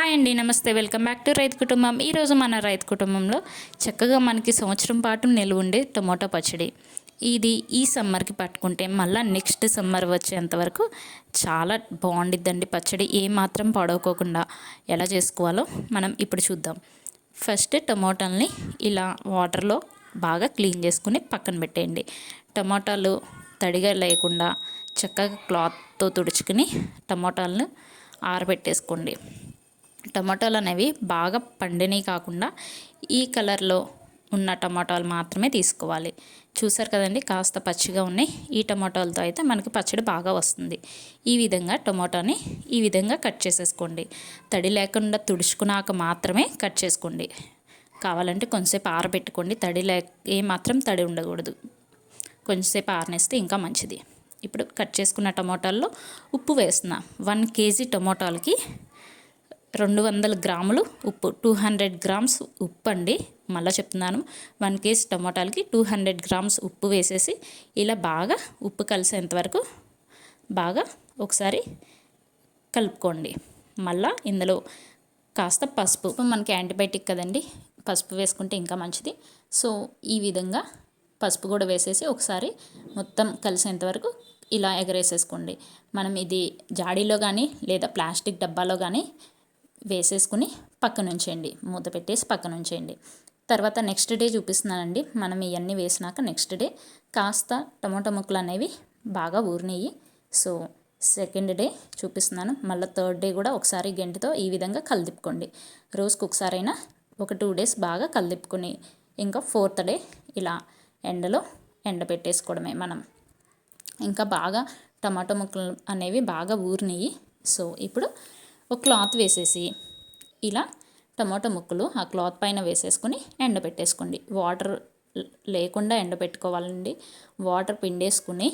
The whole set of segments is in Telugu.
హాయ్ అండి నమస్తే. వెల్కమ్ బ్యాక్ టు రైతు కుటుంబం. ఈరోజు మన రైతు కుటుంబంలో చక్కగా మనకి సంవత్సరం పాటు నిలువ ఉండే టమోటా పచ్చడి. ఇది ఈ సమ్మర్కి పట్టుకుంటే మళ్ళీ నెక్స్ట్ సమ్మర్ వచ్చేంత వరకు చాలా బాగుండిద్దండి పచ్చడి. ఏ మాత్రం పడవకోకుండా ఎలా చేసుకోవాలో మనం ఇప్పుడు చూద్దాం. ఫస్ట్ టమోటాలని ఇలా వాటర్లో బాగా క్లీన్ చేసుకుని పక్కన పెట్టేయండి. టమోటాలు తడిగా లేకుండా చక్కగా క్లాత్తో తుడుచుకుని టమోటాలను ఆరబెట్టేసుకోండి. టమాటాలు అనేవి బాగా పండినవి కాకుండా ఈ కలర్లో ఉన్న టమాటాలు మాత్రమే తీసుకోవాలి. చూసారు కదండి కాస్త పచ్చిగా ఉన్నాయి. ఈ టమాటాలతో అయితే మనకి పచ్చడి బాగా వస్తుంది. ఈ విధంగా టమాటాని ఈ విధంగా కట్ చేసేసుకోండి. తడి లేకుండా తుడుచుకున్నాక మాత్రమే కట్ చేసుకోండి. కావాలంటే కొంచెంసేపు ఆరబెట్టుకోండి. తడి లే ఏ మాత్రం తడి ఉండకూడదు. కొంచెంసేపు ఆరనేస్తే ఇంకా మంచిది. ఇప్పుడు కట్ చేసుకున్న టమాటాల్లో ఉప్పు వేస్తున్నా. వన్ కేజీ టమోటాలకి రెండు వందల గ్రాములు ఉప్పు టూ హండ్రెడ్ గ్రామ్స్ ఉప్పు అండి మళ్ళీ చెప్తున్నాను వన్ కేజీ టమాటాలకి టూ హండ్రెడ్ గ్రామ్స్ ఉప్పు వేసేసి ఇలా బాగా ఉప్పు కలిసేంత వరకు బాగా ఒకసారి కలుపుకోండి. మళ్ళీ ఇందులో కాస్త పసుపు మనకి యాంటీబయాటిక్ కదండి పసుపు వేసుకుంటే ఇంకా మంచిది. సో ఈ విధంగా పసుపు కూడా వేసేసి ఒకసారి మొత్తం కలిసేంత వరకు ఇలా ఎగరేసేసుకోండి. మనం ఇది జాడీలో కానీ లేదా ప్లాస్టిక్ డబ్బాలో కానీ వేసేసుకుని పక్కన ఉంచేయండి. మూత పెట్టేసి పక్కన ఉంచేయండి. తర్వాత నెక్స్ట్ డే చూపిస్తున్నానండి. మనం ఇవన్నీ వేసినాక నెక్స్ట్ డే కాస్త టమాటా ముక్కలు అనేవి బాగా ఊరినాయి సో సెకండ్ డే చూపిస్తున్నాను. మళ్ళీ థర్డ్ డే కూడా ఒకసారి గంటితో ఈ విధంగా కలిదిప్పుకోండి. రోజుకు ఒకసారైనా ఒక టూ డేస్ బాగా కలిదిప్పుకొని ఇంకా ఫోర్త్ డే ఇలా ఎండలో ఎండ పెట్టేసుకోవడమే మనం. ఇంకా బాగా టమాటో ముక్కలు అనేవి బాగా ఊరినాయి సో ఇప్పుడు ఒక క్లాత్ వేసేసి ఇలా టమాటో ముక్కలు ఆ క్లాత్ పైన వేసేసుకొని ఎండబెట్టేసుకోండి. వాటర్ లేకుండా ఎండబెట్టుకోవాలండి. వాటర్ పిండేసుకుని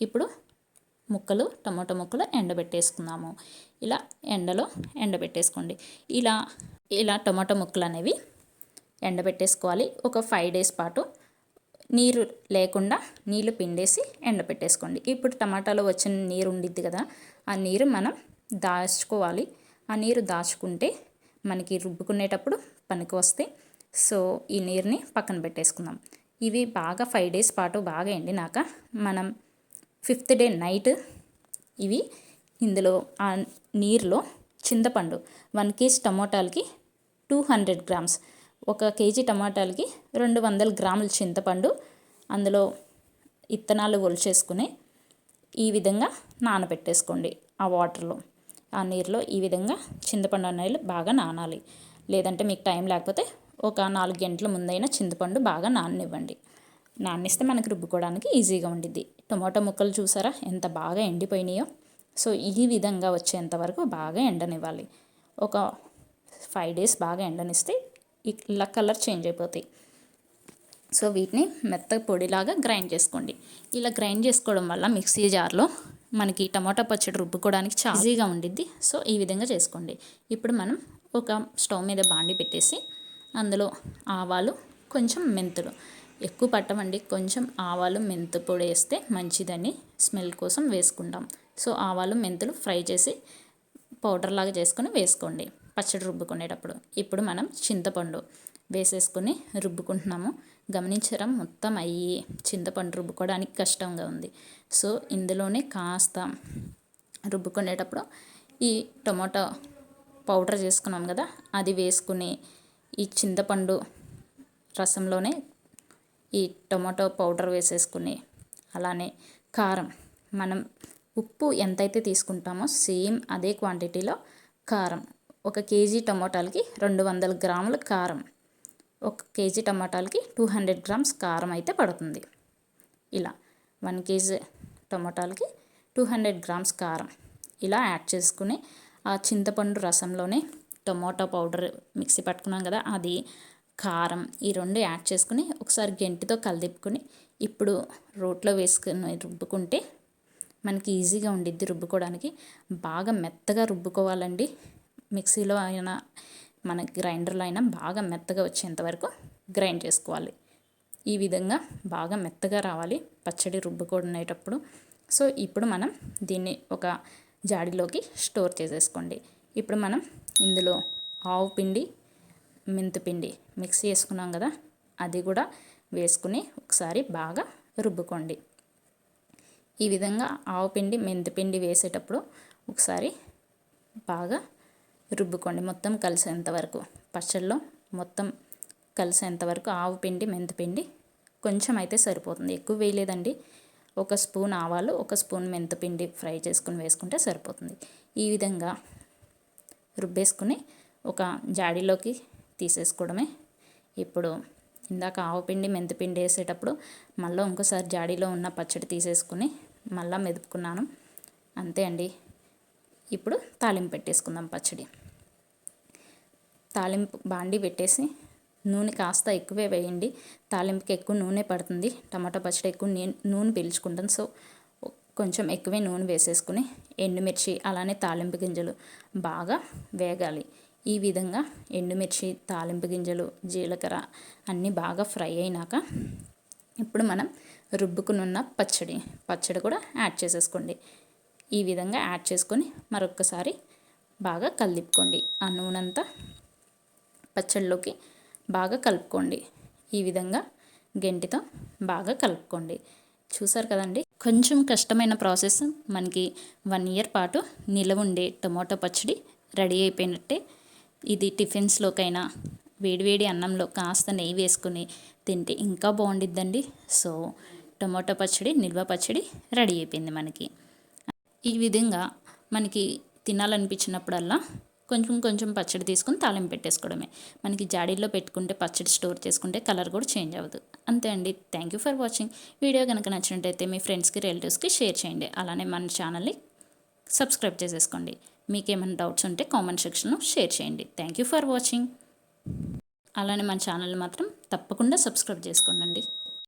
ఇప్పుడు ముక్కలు టమాటో ముక్కలు ఎండబెట్టేసుకుందాము. ఇలా ఎండలో ఎండబెట్టేసుకోండి. ఇలా ఇలా టమాటో ముక్కలు అనేవి ఎండబెట్టేసుకోవాలి. ఒక ఫైవ్ డేస్ పాటు నీరు లేకుండా నీళ్ళు పిండేసి ఎండబెట్టేసుకోండి. ఇప్పుడు టమాటాలో వచ్చిన నీరు ఉండిద్ది కదా ఆ నీరు మనం దాచుకోవాలి. ఆ నీరు దాచుకుంటే మనకి రుబ్బుకునేటప్పుడు పనికి వస్తాయి సో ఈ నీరుని పక్కన పెట్టేసుకుందాం. ఇవి బాగా ఫైవ్ డేస్ పాటు బాగా ఎండినాక మనం ఫిఫ్త్ డే నైట్ ఇవి ఇందులో ఆ నీరులో చింతపండు వన్ కేజీ టమోటాలకి టూ హండ్రెడ్ గ్రామ్స్ ఒక కేజీ టమాటాలకి రెండు వందల గ్రాముల చింతపండు అందులో ఇత్తనాలు ఒలిచేసుకుని ఈ విధంగా నానబెట్టేసుకోండి ఆ వాటర్లో. ఆ నీరులో ఈ విధంగా చింతపండు అనేది బాగా నానాలి. లేదంటే మీకు టైం లేకపోతే ఒక నాలుగు గంటల ముందైనా చింతపండు బాగా నాననివ్వండి. నానిస్తే మనకి రుబ్బుకోవడానికి ఈజీగా ఉండిద్ది. టమాటో ముక్కలు చూసారా? ఎంత బాగా ఎండిపోయినాయో. సో ఈ విధంగా వచ్చేంత వరకు బాగా ఎండనివ్వాలి. ఒక ఫైవ్ డేస్ బాగా ఎండనిస్తే ఇలా కలర్ చేంజ్ అయిపోతాయి. సో వీటిని మెత్త పొడిలాగా గ్రైండ్ చేసుకోండి. ఇలా గ్రైండ్ చేసుకోవడం వల్ల మిక్సీ జార్లో మనకి టమాటా పచ్చడి రుబ్బుకోవడానికి చాలా ఈజీగా ఉండిద్ది. సో ఈ విధంగా చేసుకోండి. ఇప్పుడు మనం ఒక స్టవ్ మీద బాండి పెట్టేసి అందులో ఆవాలు కొంచెం మెంతులు. ఎక్కువ పట్టమండి. కొంచెం ఆవాలు మెంతు పొడి వేస్తే మంచిదని స్మెల్ కోసం వేసుకుంటాం. సో ఆవాలు మెంతులు ఫ్రై చేసి పౌడర్ లాగా చేసుకొని వేసుకోండి. పచ్చడి రుబ్బుకునేటప్పుడు. ఇప్పుడు మనం చింతపండు. వేసేసుకొని రుబ్బుకుంటున్నాము. గమనించడం మొత్తం అయ్యి చింతపండు రుబ్బుకోవడానికి కష్టంగా ఉంది. సో ఇందులోనే కాస్త రుబ్బుకునేటప్పుడు ఈ టొమాటో పౌడర్ చేసుకున్నాం కదా అది వేసుకుని ఈ చింతపండు రసంలోనే ఈ టొమాటో పౌడర్ వేసేసుకుని అలానే కారం మనం ఉప్పు ఎంతైతే తీసుకుంటామో సేమ్ అదే క్వాంటిటీలో కారం. ఒక కేజీ టమోటాలకి రెండు వందల గ్రాముల కారం. ఒక కేజీ టమాటాలకి టూ హండ్రెడ్ గ్రామ్స్ కారం అయితే పడుతుంది. ఇలా వన్ కేజీ టమాటాలకి టూ హండ్రెడ్ గ్రామ్స్ కారం ఇలా యాడ్ చేసుకుని ఆ చింతపండు రసంలోనే టమోటా పౌడర్ మిక్సీ పట్టుకున్నాం కదా అది కారం ఈ రెండు యాడ్ చేసుకుని ఒకసారి గెంటితో కలిదిప్పుకుని ఇప్పుడు రోట్లో వేసుకుని రుబ్బుకుంటే మనకి ఈజీగా ఉండిద్ది రుబ్బుకోవడానికి. బాగా మెత్తగా రుబ్బుకోవాలండి. మిక్సీలో అయినా మన గ్రైండర్లో అయినా బాగా మెత్తగా వచ్చేంత వరకు గ్రైండ్ చేసుకోవాలి. ఈ విధంగా బాగా మెత్తగా రావాలి పచ్చడి రుబ్బుకునేటప్పుడు. సో ఇప్పుడు మనం దీన్ని ఒక జాడీలోకి స్టోర్ చేసేసుకోండి. ఇప్పుడు మనం ఇందులో ఆవు పిండి మెంతిపిండి మిక్స్ చేసుకున్నాం కదా అది కూడా వేసుకుని ఒకసారి బాగా రుబ్బుకోండి. ఈ విధంగా ఆవు పిండి మెంతిపిండి వేసేటప్పుడు ఒకసారి బాగా రుబ్బుకోండి. మొత్తం కలిసేంత వరకు పచ్చళ్ళలో మొత్తం కలిసేంత వరకు ఆవు పిండి మెంతిపిండి కొంచెం అయితే సరిపోతుంది. ఎక్కువ వేయలేదండి. ఒక స్పూన్ ఆవాలు ఒక స్పూన్ మెంతిపిండి ఫ్రై చేసుకుని వేసుకుంటే సరిపోతుంది. ఈ విధంగా రుబ్బేసుకుని ఒక జాడీలోకి తీసేసుకోవడమే. ఇప్పుడు ఇందాక ఆవు పిండి మెంతిపిండి వేసేటప్పుడు మళ్ళీ ఇంకోసారి జాడీలో ఉన్న పచ్చడి తీసేసుకుని మళ్ళీ మెదుపుకున్నాను. అంతే అండి. ఇప్పుడు తాలింపు పెట్టేసుకుందాం పచ్చడి. తాలింపు బాండి పెట్టేసి నూనె కాస్త ఎక్కువే వేయండి. తాలింపుకి ఎక్కువ నూనె పడుతుంది. టమాటా పచ్చడి ఎక్కువ నూనె పీల్చుకుంటుంది సో కొంచెం ఎక్కువే నూనె వేసేసుకుని ఎండుమిర్చి అలానే తాలింపు గింజలు బాగా వేగాలి. ఈ విధంగా ఎండుమిర్చి తాలింపు గింజలు జీలకర్ర అన్నీ బాగా ఫ్రై అయినాక ఇప్పుడు మనం రుబ్బుకునున్న పచ్చడి పచ్చడి కూడా యాడ్ చేసేసుకోండి. ఈ విధంగా యాడ్ చేసుకొని మరొకసారి బాగా కలిపుకోండి. ఆ నూనె అంతా పచ్చడిలోకి బాగా కలుపుకోండి. ఈ విధంగా గెంటితో బాగా కలుపుకోండి. చూసారు కదండి? కొంచెం కష్టమైన ప్రాసెస్. మనకి వన్ ఇయర్ పాటు నిలవ ఉండే టమోటా పచ్చడి రెడీ అయిపోయినట్టే. ఇది టిఫిన్స్లోకైనా వేడివేడి అన్నంలో కాస్త నెయ్యి వేసుకుని తింటే ఇంకా బాగుండిద్దండి. సో టమోటా పచ్చడి నిల్వ పచ్చడి రెడీ అయిపోయింది మనకి. ఈ విధంగా మనకి తినాలనిపించినప్పుడల్లా కొంచెం కొంచెం పచ్చడి తీసుకుని తాలింపు పెట్టేసుకోవడమే. మనకి జాడీలో పెట్టుకుంటే పచ్చడి స్టోర్ చేసుకుంటే కలర్ కూడా చేంజ్ అవ్వదు. అంతే అండి. Thank you for watching video కనుక నచ్చినట్టయితే మీ ఫ్రెండ్స్కి రిలేటివ్స్కి షేర్ చేయండి. అలానే మన ఛానల్ని సబ్స్క్రైబ్ చేసేసుకోండి. మీకేమైనా డౌట్స్ ఉంటే కామెంట్ సెక్షన్లో షేర్ చేయండి. థ్యాంక్ యూ ఫర్ వాచింగ్ అలానే మన ఛానల్ మాత్రం తప్పకుండా సబ్స్క్రైబ్ చేసుకోండి